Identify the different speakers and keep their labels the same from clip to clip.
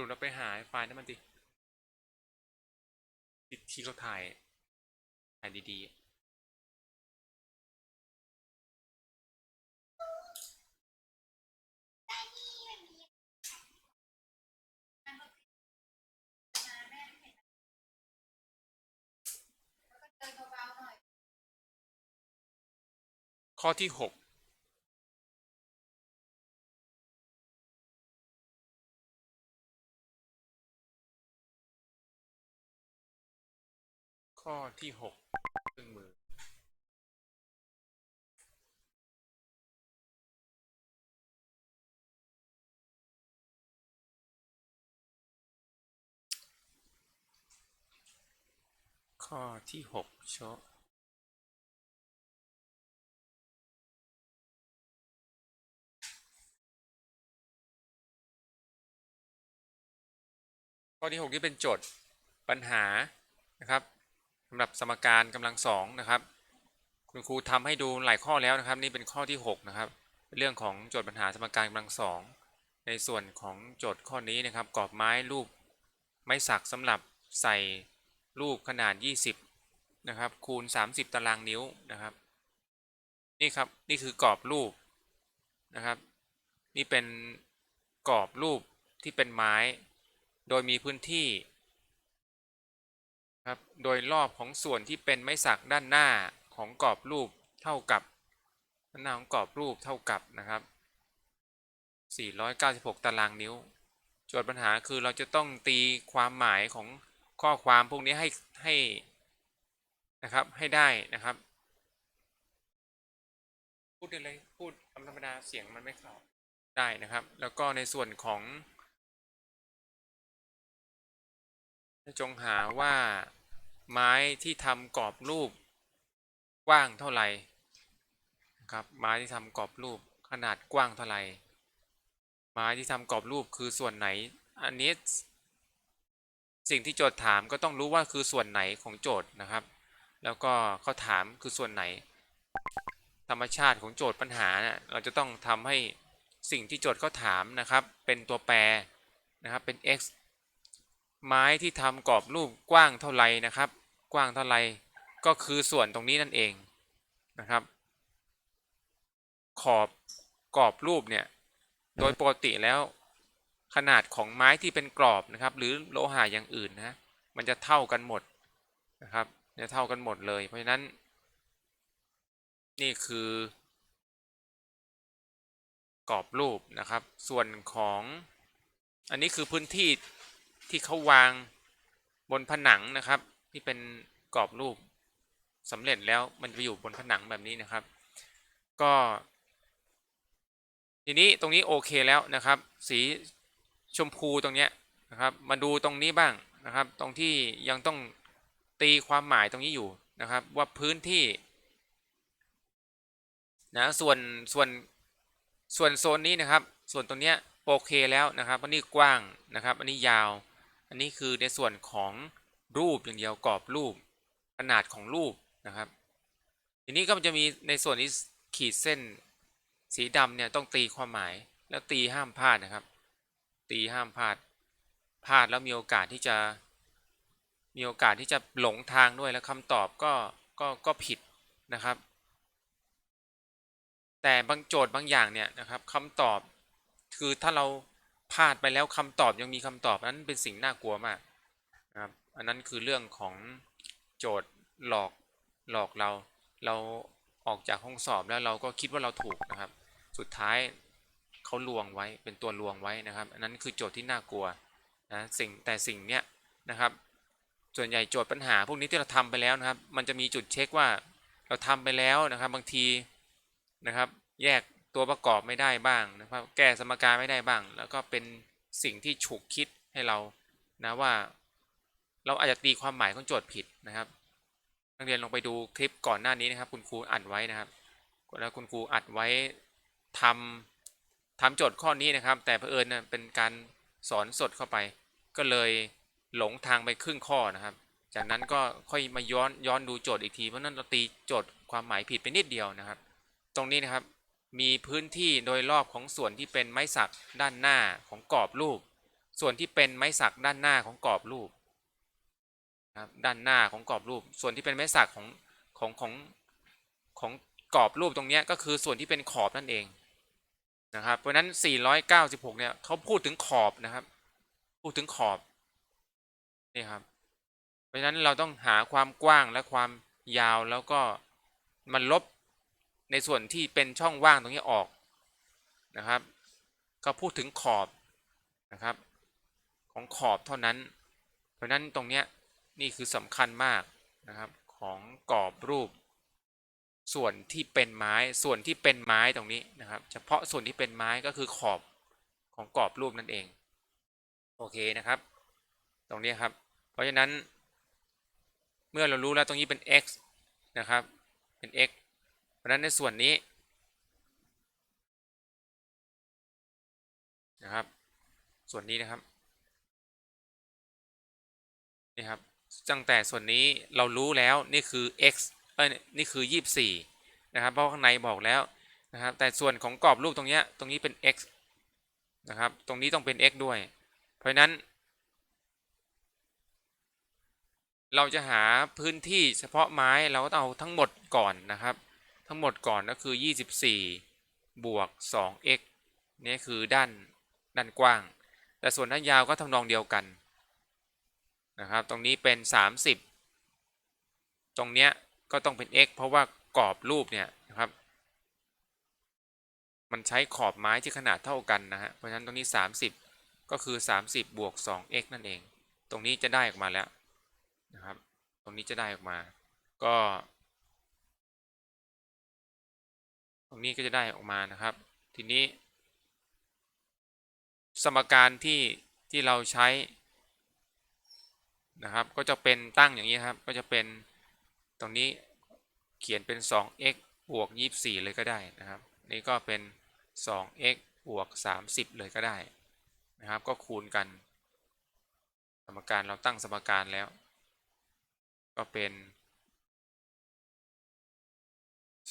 Speaker 1: รุเราไปหาไฟล์นั้นมันดิที่เราถ่าย ถ่ายดีๆข้อที่หก ข้อที่หกเครื่องมือ ข้อที่หกโชว์ข้อที่ 6 ที่เป็นโจทย์ปัญหานะครับ สำหรับสมการกำลังสองนะครับ คุณครูทำให้ดูหลายข้อแล้วนะครับ นี่เป็นข้อที่ 6 นะครับ เรื่องของโจทย์ปัญหาสมการกำลังสองในส่วนของโจทย์ข้อนี้นะครับกรอบไม้รูปไม้สักสำหรับใส่รูปขนาด 20 นะครับ คูณ 30 ตารางนิ้วนะครับ นี่ครับนี่คือกรอบรูปนะครับ นี่เป็นกรอบรูปที่เป็นไม้ โดยมีพื้นที่ ครับโดยรอบของส่วนที่เป็นไม้สักด้านหน้าของกรอบรูปเท่ากับด้านหน้าของกรอบรูปเท่ากับนะครับ 496 ตารางนิ้วโจทย์ปัญหาคือเราจะต้องตีความหมายของข้อความพวกนี้ให้ให้นะครับให้ได้นะครับ พูดได้เลยพูดธรรมดาเสียงมันไม่เข้าได้นะครับ แล้วก็ในส่วนของ จงหาว่าไม้ที่ทำกรอบรูปกว้างเท่าไหร่นะครับไม้ที่ทำกรอบรูปขนาดกว้างเท่าไหร่ไม้ที่ทำกรอบรูปคือส่วนไหน อันนี้สิ่งที่โจทย์ถามก็ต้องรู้ว่าคือส่วนไหนของโจทย์นะครับ แล้วก็เขาถามคือส่วนไหน ธรรมชาติของโจทย์ปัญหาเนะเราจะต้องทำให้สิ่งที่โจทย์เขาถามนะครับ เป็นตัวแปรนะครับเป็น x ไม้ที่ทำกรอบรูปกว้างเท่าไรนะครับ กว้างเท่าไรก็คือส่วนตรงนี้นั่นเองนะครับ ขอบกรอบรูปเนี่ยโดยปกติแล้วขนาดของไม้ที่เป็นกรอบนะครับ หรือโลหะอย่างอื่นนะมันจะเท่ากันหมดนะครับจะเท่ากันหมดเลย เพราะฉะนั้น นี่คือกรอบรูปนะครับ ส่วนของอันนี้คือพื้นที่ ที่เขาวางบนผนังนะครับที่เป็นกรอบรูปสำเร็จแล้วมันจะอยู่บนผนังแบบนี้นะครับ ก็ ทีนี้ตรงนี้โอเคแล้วนะครับ สีชมพูตรงเนี้ยนะครับมาดูตรงนี้บ้างนะครับ ตรงที่ยังต้องตีความหมายตรงนี้อยู่นะครับ ว่าพื้นที่นะส่วนส่วนส่วนโซนนี้นะครับ ส่วนตรงเนี้ยโอเคแล้วนะครับอันนี้กว้างนะครับ อันนี้ยาว อันนี้คือในส่วนของรูปอย่างเดียวกรอบรูปขนาดของรูปนะครับ ทีนี้ก็จะมีในส่วนนี้ขีดเส้นสีดำเนี่ยต้องตีความหมายแล้วตีห้ามพลาดนะครับ ตีห้ามพลาดพลาดแล้วมีโอกาสที่จะมีโอกาสที่จะหลงทางด้วยแล้วคำตอบก็ก็ก็ผิดนะครับ แต่บางโจทย์บางอย่างเนี่ยนะครับคำตอบคือถ้าเรา พลาดไปแล้วคำตอบยังมีคำตอบนั้นเป็นสิ่งน่ากลัวมากนะครับอันนั้นคือเรื่องของโจทย์หลอกหลอกเรา เราออกจากห้องสอบแล้วเราก็คิดว่าเราถูกนะครับ สุดท้ายเขาลวงไว้เป็นตัวลวงไว้นะครับ อันนั้นคือโจทย์ที่น่ากลัวนะสิ่งแต่สิ่งเนี้ยนะครับส่วนใหญ่โจทย์ปัญหาพวกนี้ที่เราทำไปแล้วนะครับ มันจะมีจุดเช็คว่าเราทำไปแล้วนะครับ บางทีนะครับ แยก ตัวประกอบไม่ได้บ้างนะครับแก้สมการไม่ได้บ้าง แล้วก็เป็นสิ่งที่ฉุกคิดให้เรานะว่า เราอาจจะตีความหมายของโจทย์ผิดนะครับ นักเรียนลองไปดูคลิปก่อนหน้านี้นะครับ คุณครูอัดไว้นะครับแล้วคุณครูอัดไว้ทำทำโจทย์ข้อนี้นะครับ แต่เผอิญนะเป็นการสอนสดเข้าไป ก็เลยหลงทางไปครึ่งข้อนะครับ จากนั้นก็ค่อยมาย้อนย้อนดูโจทย์อีกทีเพราะนั้นเราตีโจทย์ความหมายผิดไปนิดเดียวนะครับ ตรงนี้นะครับ มีพื้นที่โดยรอบของส่วนที่เป็นไม้สักด้านหน้าของกรอบรูป ส่วนที่เป็นไม้สักด้านหน้าของกรอบรูปนะครับด้านหน้าของกรอบรูป ส่วนที่เป็นไม้สักของของของของกรอบรูปตรงนี้ก็คือส่วนที่เป็นขอบนั่นเองนะครับ เพราะฉะนั้น 496 เนี่ยเขาพูดถึงขอบนะครับ พูดถึงขอบนี่ครับ เพราะฉะนั้นเราต้องหาความกว้างและความยาวแล้วก็มันลบ ในส่วนที่เป็นช่องว่างตรงนี้ออกนะครับ ก็พูดถึงขอบนะครับ ของขอบเท่านั้น เพราะนั้นตรงนี้นี่คือสำคัญมากนะครับของกรอบรูป ส่วนที่เป็นไม้ส่วนที่เป็นไม้ตรงนี้นะครับ เฉพาะส่วนที่เป็นไม้ก็คือขอบของกรอบรูปนั่นเอง โอเคนะครับ ตรงนี้ครับ เพราะฉะนั้น เมื่อเรารู้แล้วตรงนี้เป็น x นะครับเป็น x เพราะฉะนั้นในส่วนนี้นะครับ ส่วนนี้นะครับนี่ครับตั้งแต่ส่วนนี้เรารู้แล้วนี่คือ x เอ้ยนี่คือ 24 นะครับ เพราะข้างในบอกแล้วนะครับ แต่ส่วนของกรอบรูปตรงเนี้ยตรงนี้เป็น x นะครับ ตรงนี้ต้องเป็น x ด้วย เพราะฉะนั้น เราจะหาพื้นที่เฉพาะไม้เราก็ต้องเอาทั้งหมดก่อนนะครับ ทั้งหมดก่อนก็คือ 24 บวก 2x นี่คือด้านด้านกว้าง แต่ส่วนด้านยาวก็ทำนองเดียวกันนะครับ ตรงนี้เป็น 30 ตรงเนี้ยก็ต้องเป็น x เพราะว่ากรอบรูปเนี่ยนะครับ มันใช้ขอบไม้ที่ขนาดเท่ากันนะฮะ เพราะฉะนั้นตรงนี้ 30 ก็คือ 30 บวก 2x นั่นเอง ตรงนี้จะได้ออกมาแล้วนะครับ ตรงนี้จะได้ออกมา ก็ ตรงนี้ก็จะได้ออกมานะครับ ทีนี้ สมการที่ที่เราใช้นะครับ ก็จะเป็นตั้งอย่างนี้ครับ ก็จะเป็นตรงนี้เขียนเป็น 2x บวก 24 เลยก็ได้นะครับ นี่ก็เป็น 2x บวก 30 เลยก็ได้นะครับ ก็คูณกัน สมการเราตั้งสมการแล้ว ก็เป็น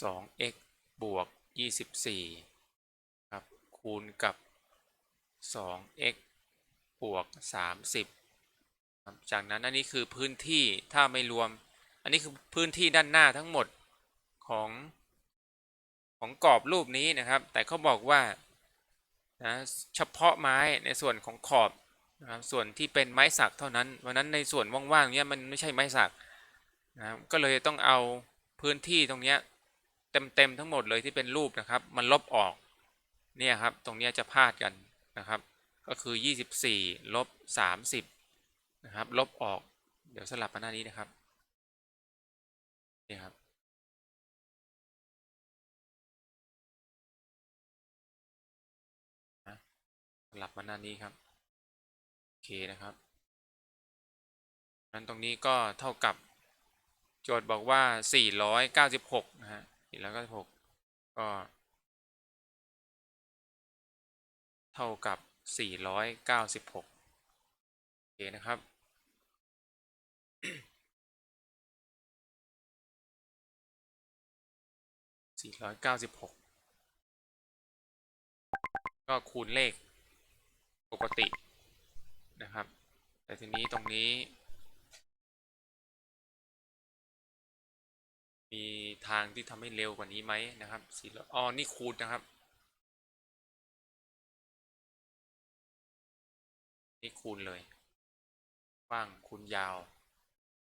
Speaker 1: 2x บวก 24 ครับ คูณกับ 2x บวก 30ครับจากนั้นอันนี้คือพื้นที่ถ้าไม่รวม อันนี้คือพื้นที่ด้านหน้าทั้งหมดของของกรอบรูปนี้นะครับ แต่เขาบอกว่านะเฉพาะไม้ในส่วนของขอบนะครับส่วนที่เป็นไม้สักเท่านั้นเพราะนั้นในส่วนว่างๆเนี้ยมันไม่ใช่ไม้สักนะครับก็เลยต้องเอาพื้นที่ตรงเนี้ย เต็มๆทั้งหมดเลยที่เป็นรูปนะครับ มันลบออกเนี่ยครับตรงนี้จะพลาดกันนะครับ ก็คือ 24 ลบ 30 นะครับ ลบออก เดี๋ยวสลับมาหน้านี้นะครับนี่ครับสลับมาหน้านี้ครับโอเคนะครับนั้นตรงนี้ก็เท่ากับโจทย์บอกว่า 496 นะฮะ สี่ร้วก็หกก็ เท่ากับสี่ร้อยเก้าสิบหกโอเคนะครับ สี่ร้อยเก้าสิบหกก็คูณเลขปกตินะครับ แต่ทีนี้ตรงนี้ มีทางที่ทำให้เร็วกว่านี้ไหมนะครับสี่ร้อยอ๋อนี่คูณนะครับ นี่คูณเลยกว้างคูณยาว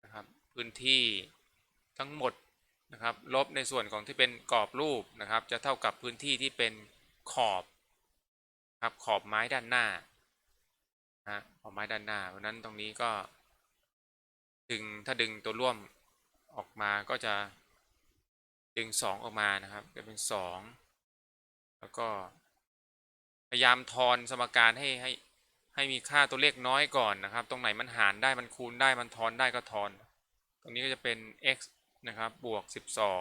Speaker 1: นะครับ พื้นที่ทั้งหมดนะครับ ลบในส่วนของที่เป็นกรอบรูปนะครับ จะเท่ากับพื้นที่ที่เป็นขอบครับขอบไม้ด้านหน้านะขอบไม้ด้านหน้าเพราะนั้นตรงนี้ก็ดึงถ้าดึงตัวร่วมออกมาก็จะ ดึงสองออกมานะครับจะเป็นสองแล้วก็พยายามทอนสมการให้ให้ให้มีค่าตัวเลขน้อยก่อนนะครับ ตรงไหนมันหารได้มันคูณได้มันทอนได้ก็ทอน ตรงนี้ก็จะเป็น x นะครับบวก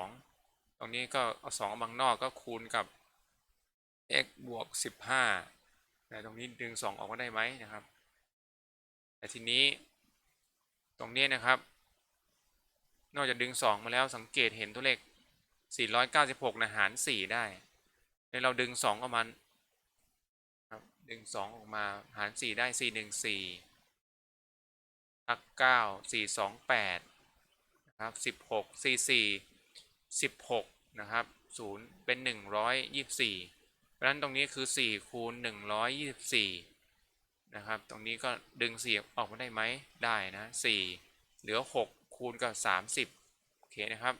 Speaker 1: 12 ตรงนี้ก็เอา2เอาบางนอกก็คูณกับ x บวก 15แต่ตรงนี้ดึง 2 ออกมาได้ไหมนะครับ แต่ทีนี้ตรงนี้นะครับ นอกจากดึง 2 มาแล้วสังเกตเห็นตัวเลข 496นะหาร 4 ได้ในเราดึง 2 ออกมาครับดึงสองออกมาหารสี่ได้สี่หนึ่งสี่ทักเก้าสี่สองแปดนะครับสิบหกสี่สี่สิบหกนะครับศูนย์เป็นหนึ่งร้อยยี่สิบสี่เพราะฉะนั้นตรงนี้คือสี่คูณหนึ่งร้อยยี่สิบสี่นะครับ ตรงนี้ก็ดึงสี่ออกมาได้ไหมได้นะสี่เหลือหกคูณกับสามสิบโอเคนะครับ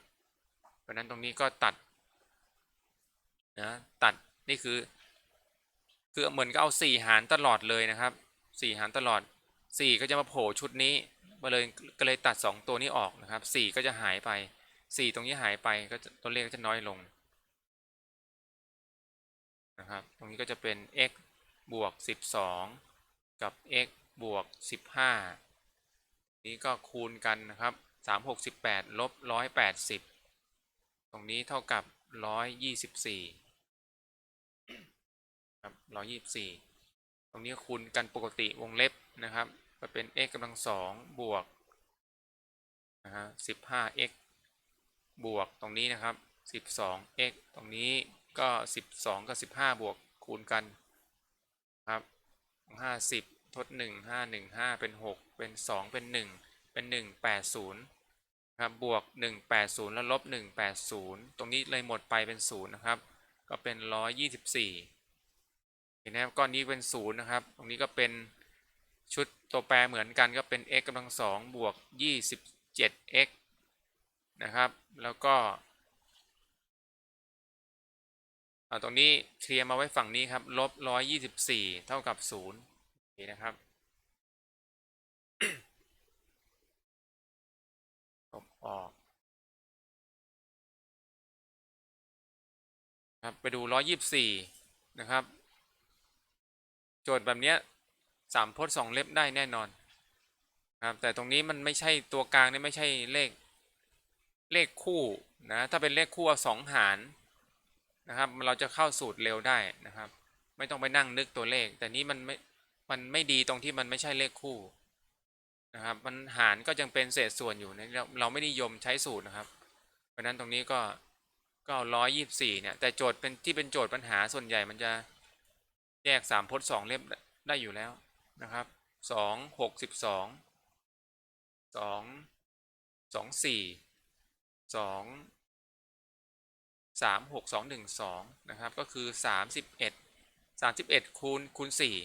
Speaker 1: ราะนั้นตรงนี้ก็ตัดนะตัดนี่คือ คือเหมือนก็เอาสี่หารตลอดเลยนะครับสี่หารตลอดสี่ก็จะมาโผล่ชุดนี้มาเลยก็เลยตัดสองตัวนี้ออกนะครับสี่ก็จะหายไปสี่ตรงนี้หายไปก็ตัวเลขก็จะน้อยลงนะครับตรงนี้ก็จะเป็น x บวกสิบสองกับ x บวกสิบห้านี้ก็คูณกันนะครับสามหกสิบแปดลบร้อยแปดสิบ ตรงนี้เท่ากับร้อยยี่สิบสี่ครับร้อยยี่สี่ตรงนี้คูณกันปกติวงเล็บนะครับ ก็เป็น x กำลังสองบวกนะฮะสิบห้า x บวกตรงนี้นะครับสิบสอง x ตรงนี้ก็สิบสองกับสิบห้าบวกคูณกันครับห้าสิบทดหนึ่งห้าหนึ่งห้าเป็นหกเป็นสองเป็นหนึ่งเป็นหนึ่งแปดศูนย์ ครับบวกหนึ่งแล้วลบหนึ่งแปดศูนย์ตรงนี้เลยหมดไปเป็นศูนย์นะครับ ก็เป็นร้อยยี่สิบสี่เห็นไหมครับก้อนนี้เป็นศูนย์นะครับ ตรงนี้ก็เป็นชุดตัวแปรเหมือนกันก็เป็น x กำลังสองบวก 27x นะครับ แล้วก็ตรงนี้เคลียร์มาไว้ฝั่งนี้ครับลบ 124 เท่ากับ0โอเคนะครับ ลบ ออก ครับ ไปดู124นะครับ โจทย์แบบเนี้ยสามพจน์สองเล็บได้แน่นอนครับแต่ตรงนี้มันไม่ใช่ตัวกลางนี่ไม่ใช่เลขเลขคู่นะถ้าเป็นเลขคู่เอาสองหารนะครับเราจะเข้าสูตรเร็วได้นะครับ ไม่ต้องไปนั่งนึกตัวเลข แต่นี้มันไม่มันไม่ดีตรงที่มันไม่ใช่เลขคู่ นะครับมันหารก็ยังเป็นเศษส่วนอยู่นะเราเราไม่นิยมใช้สูตรนะครับ เพราะฉะนั้นตรงนี้ก็ก็ร้อยยี่สิบสี่เนี่ย แต่โจทย์เป็นที่เป็นโจทย์ปัญหาส่วนใหญ่มันจะแยกสามพจน์สองเล่มได้อยู่แล้วนะครับสองหกสิบสองสองสองสี่สองสามหกสองหนึ่งสองนะครับ ก็คือสามสิบเอ็ดสามสิบเอ็ดคูณคูณสี่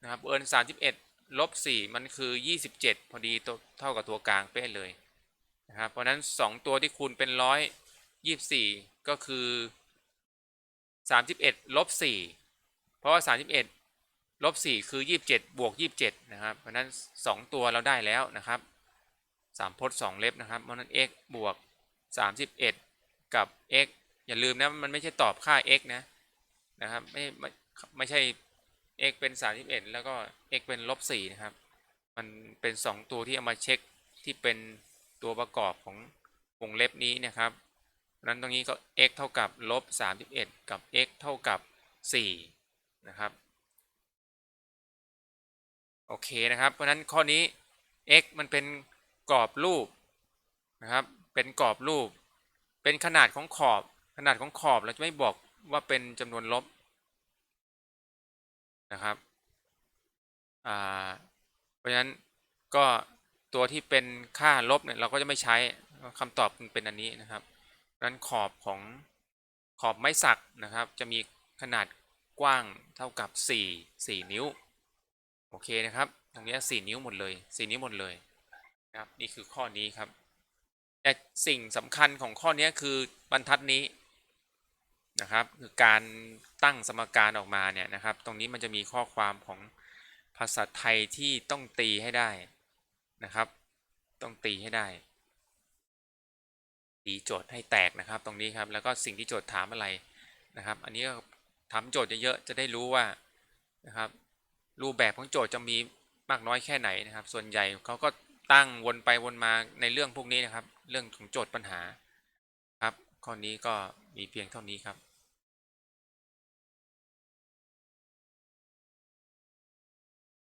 Speaker 1: นะครับเอิญสามสิบเอ็ด ลบสี่มันคือยี่สิบเจ็ดพอดีเท่ากับตัวกลางเป๊ะเลยนะครับเพราะนั้นสองตัวที่คูณเป็นร้อยยี่สิบสี่ก็คือสามสิบเอ็ดลบสี่เพราะว่าสามสิบเอ็ดลบสี่คือยี่สิบเจ็ดบวกยี่สิบเจ็ดนะครับ เพราะนั้นสองตัวเราได้แล้วนะครับสามพจน์สองเล็บนะครับเพราะนั้น x บวกสามสิบเอ็ดกับ x อย่าลืมนะมันไม่ใช่ตอบค่า x นะนะครับไม่ไม่ไม่ใช่ x เป็น 31 แล้วก็ x เป็นลบ4นะครับ มันเป็น 2 ตัวที่เอามาเช็คที่เป็นตัวประกอบของวงเล็บนี้นะครับเพราะนั้นตรงนี้ก็ x เท่ากับลบ31 กับ x เท่ากับ4นะครับ โอเคนะครับ เพราะนั้นข้อนี้ x มันเป็นกรอบรูปนะครับ เป็นกรอบรูป เป็นขนาดของขอบ ขนาดของขอบเราจะไม่บอกว่าเป็นจำนวนลบ นะครับเพราะฉะนั้นก็ตัวที่เป็นค่าลบเนี่ยเราก็จะไม่ใช้คำตอบเป็นอันนี้นะครับนั้นขอบของขอบไม้สักนะครับ จะมีขนาดกว้างเท่ากับ 4 4 นิ้ว โอเคนะครับ ตรงนี้ 4 นิ้วหมดเลย 4 นิ้วหมดเลยนะครับนี่คือข้อนี้ครับแต่สิ่งสำคัญของข้อนี้คือบรรทัดนี้ นะครับคือการตั้งสมการออกมาเนี่ยนะครับ ตรงนี้มันจะมีข้อความของภาษาไทยที่ต้องตีให้ได้นะครับ ต้องตีให้ได้ ตีโจทย์ให้แตกนะครับตรงนี้ครับแล้วก็สิ่งที่โจทย์ถามอะไรนะครับ อันนี้ก็ทำโจทย์เยอะๆจะได้รู้ว่านะครับรูปแบบของโจทย์จะมีมากน้อยแค่ไหนนะครับ ส่วนใหญ่เขาก็ตั้งวนไปวนมาในเรื่องพวกนี้นะครับ เรื่องของโจทย์ปัญหาครับข้อนี้ก็มีเพียงเท่านี้ครับ